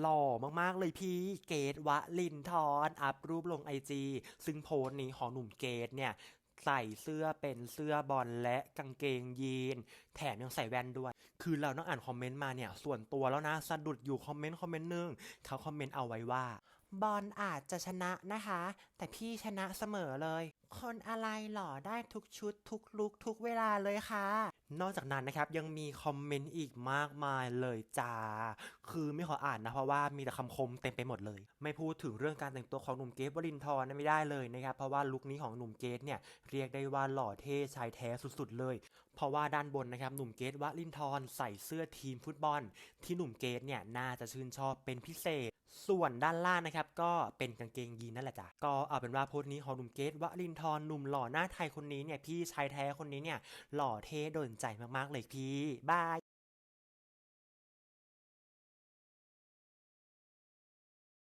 หล่อมากๆเลยพี่เกตวะลินทอนอัพรูปลงไอจีซึ่งโพสต์นี้ของหนุ่มเกตเนี่ยใส่เสื้อเป็นเสื้อบอลและกางเกงยีน แถมยังใส่แว่นด้วย คือเราต้องอ่านคอมเมนต์มาเนี่ย ส่วนตัวแล้วนะสะดุดอยู่คอมเมนต์คอมเมนต์หนึงเขาคอมเมนต์เอาไว้ว่า บอลอาจจะชนะนะคะ แต่พี่ชนะเสมอเลย คนอะไรหล่อได้ทุกชุด ทุกลุกทุกเวลาเลยค่ะ นอกจากนั้นนะครับยังมีคอมเมนต์อีกมากมายเลยจ้า คือไม่ขออ่านนะเพราะว่ามีแต่คำคมเต็มไปหมดเลย ไม่พูดถึงเรื่องการแต่งตัวของหนุ่มเกตวรินทร์นไม่ได้เลยนะครับเพราะว่าลุคนี้ของหนุ่มเกตเนี่ยเรียกได้ว่าหล่อเท่ชายแท้สุดๆเลย เพราะว่าด้านบนนะครับหนุ่มเกตวรินทร์ใส่เสื้อทีมฟุตบอล ที่หนุ่มเกตเนี่ยน่าจะชื่นชอบเป็นพิเศษ ส่วนด้านล่างนะครับ ก็เป็นกางเกงยีนนั่นแหละจ้ะก็เอาเป็นว่าโพสต์นี้ของหนุ่มเกตวรินทร์หนุ่มหล่อหน้าไทยคนนี้เนี่ยพี่ชายแท้คนนี้เนี่ยหล่อเท่โดนใจมากๆเลยพี่บาย